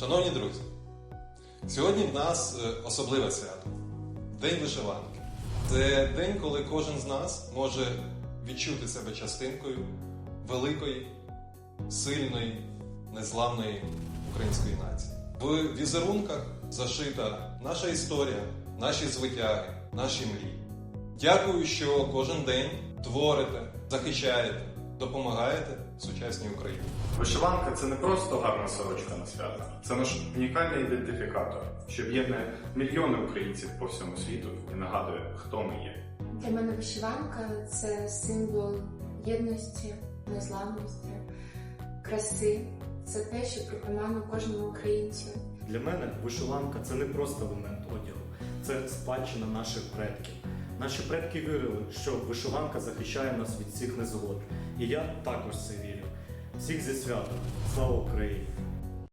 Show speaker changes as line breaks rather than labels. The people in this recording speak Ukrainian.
Шановні друзі, сьогодні в нас е, особливе свято День вишиванки. Це день, коли кожен з нас може відчути себе частинкою великої, сильної, незламної української нації. В візерунках зашита наша історія, наші звитяги, наші мрії. Дякую, що кожен день творите, захищаєте, допомагаєте сучасній Україні.
Вишиванка це не просто гарна сорочка на свято, це наш унікальний ідентифікатор, що об'єднує мільйони українців по всьому світу і нагадує, хто ми є.
Для мене вишиванка це символ єдності, незламності, краси. Це те, що притаманно кожному українцю.
Для мене вишиванка це не просто елемент одягу, це спадщина наших предків. Наші предки вірили, що вишиванка захищає нас від всіх незгод. І я також це вірю. Всіх зі святом. Слава Україні!